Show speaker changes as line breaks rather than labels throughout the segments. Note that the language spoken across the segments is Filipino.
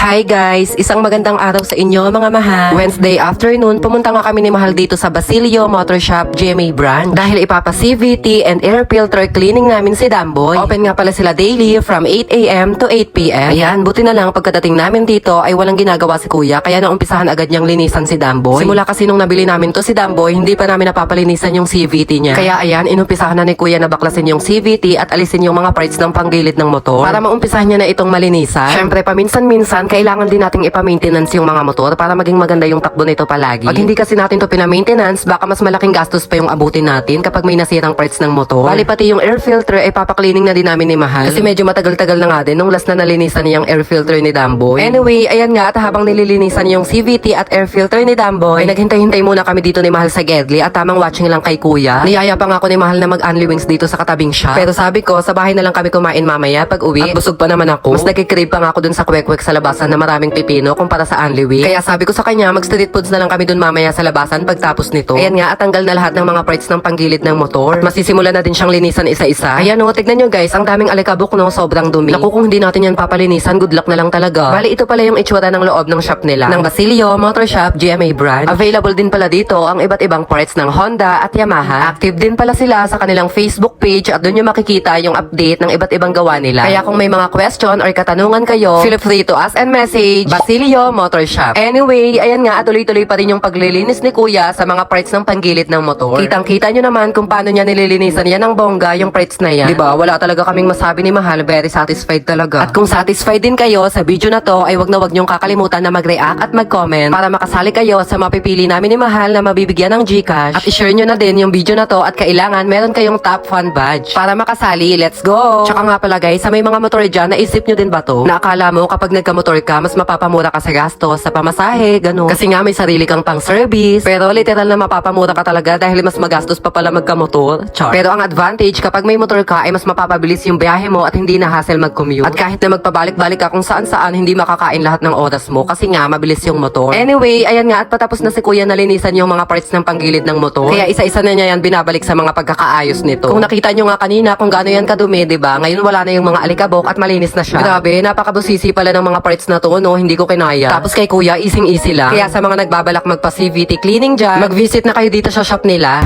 Hi guys! Isang magandang araw sa inyo mga mahal. Wednesday afternoon, pumunta nga kami ni Mahal dito sa Basilio Motor Shop GMA Branch dahil ipapa CVT and air filter cleaning namin si Damboy. Open nga pala sila daily from 8am to 8pm. Ayan, buti na lang pagkadating namin dito ay walang ginagawa si Kuya kaya naumpisahan agad niyang linisan si Damboy. Simula kasi nung nabili namin to si Damboy, hindi pa namin napapalinisan yung CVT niya. Kaya ayan, inumpisahan na ni Kuya na baklasin yung CVT at alisin yung mga parts ng panggilid ng motor para maumpisahan niya na itong malinisan. Syempre, paminsan-minsan, kailangan din nating ipa-maintenance yung mga motor para maging maganda yung takbo nito palagi. Pag hindi kasi natin to pina-maintenance, baka mas malaking gastos pa yung abutin natin kapag may nasirang parts ng motor. Bali pati yung air filter ay papaklining na din namin ni Mahal. Kasi medyo matagal-tagal na nga din nung last na nalinisan niya yung air filter ni Damboy. Anyway, ayan nga at habang nililinisan yung CVT at air filter ni Damboy, ay naghintay-hintay muna kami dito ni Mahal sa Gedli at tamang watching lang kay Kuya. Niyaya pa nga ako ni Mahal na mag-unli wings dito sa katabing shop. Pero sabi ko, sa bahay na lang kami kumain mamaya pag uwi. At busog pa naman ako. Mas nagkikrave pa nga ako dun sa kwek-kwek sa labasan na maraming pipino kumpara sa unli wing. Kaya sabi ko sa kanya, mag-street foods na lang kami dun mamaya sa labasan pagtapos nito. Ayan nga, at tanggal na lahat ng mga parts ng panggilid ng motor. At masisimula na din siyang linisan isa-isa. Ayan o, tignan nyo guys, ang daming alikabok no, sobrang dumi. Naku, kung hindi natin yan papalinisan, good luck na lang talaga. Bali, ito pala yung itsura ng loob ng shop nila. Ng Basilio Motor Shop GMA brand. Available din pala dito ang iba't ibang parts ng Honda at Yamaha. Active din pala sila sa kanilang Facebook page at doon nyo makikita yung update ng iba't ibang gawa nila. Kaya kung may mga question or katanungan kayo, feel free to ask and message Basilio Motor Shop. Anyway, ayan nga, at tuloy-tuloy pa rin yung paglilinis ni Kuya sa mga parts ng panggilid ng motor. Kitang-kita nyo naman kung paano niya nililinisan yan ng bongga yung parts na yan. Diba? Wala talaga kaming masabi ni Mahal. Very satisfied talaga. At kung satisfied din kayo sa video na to, ay wag na wag nyong kakalimutan na mag-react at mag-comment para makasali kayo sa mapipili namin ni Mahal na mabibigyan ng Gcash. At i-share nyo na din yung video na to at kailangan meron kayong top fan badge. Para makasali, let's go! Tsaka nga pala guys, sa may mga motor dyan, naisip nyo din ba to? Na akala mo kapag nagkamotor ka, mas mapapamura ka sa gastos, sa pamasahe, ganun. Kasi nga may sarili kang pang service. Pero literal na mapapamura ka talaga dahil mas magastos pa pala magkamotor. Char. Pero ang advantage, kapag may motor ka, ay mas mapapabilis yung biyahe mo at hindi na hassle mag-commute. At kahit na magpabalik-balik ka kung saan-saan, hindi makakain lahat ng oras mo kasi nga mabilis yung motor. Anyway, ayan nga at patapos na si Kuya nalinisan yung mga parts ng panggilid ng motor. Kaya isa-isa na niya yan binabalik sa mga pagkakaayos nito. Kung nakita nyo nga kanina kung gaano yan kadumi, 'di ba? Ngayon wala na yung mga alikabok at malinis na siya. Grabe, napakabusisi pala ng mga parts na to, no? Hindi ko kinaya. Tapos kay Kuya, easing-easy lang. Kaya sa mga nagbabalak magpa CVT cleaning dyan, mag-visit na kayo dito sa shop nila.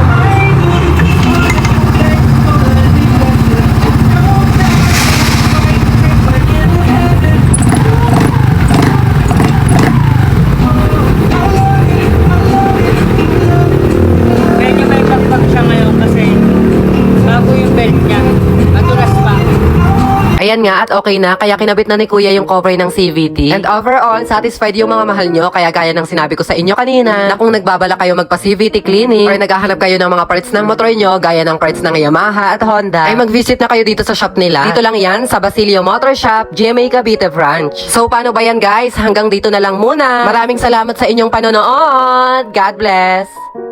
Ayan nga at okay na, kaya kinabit na ni Kuya yung cover ng CVT. And overall, satisfied yung mga mahal nyo, kaya gaya ng sinabi ko sa inyo kanina, na kung nagbabala kayo magpa CVT cleaning, or naghahanap kayo ng mga parts ng motor nyo, gaya ng parts ng Yamaha at Honda, ay mag-visit na kayo dito sa shop nila. Dito lang yan, sa Basilio Motor Shop, GMA Cavite Branch. So paano ba yan guys? Hanggang dito na lang muna. Maraming salamat sa inyong panonood. God bless!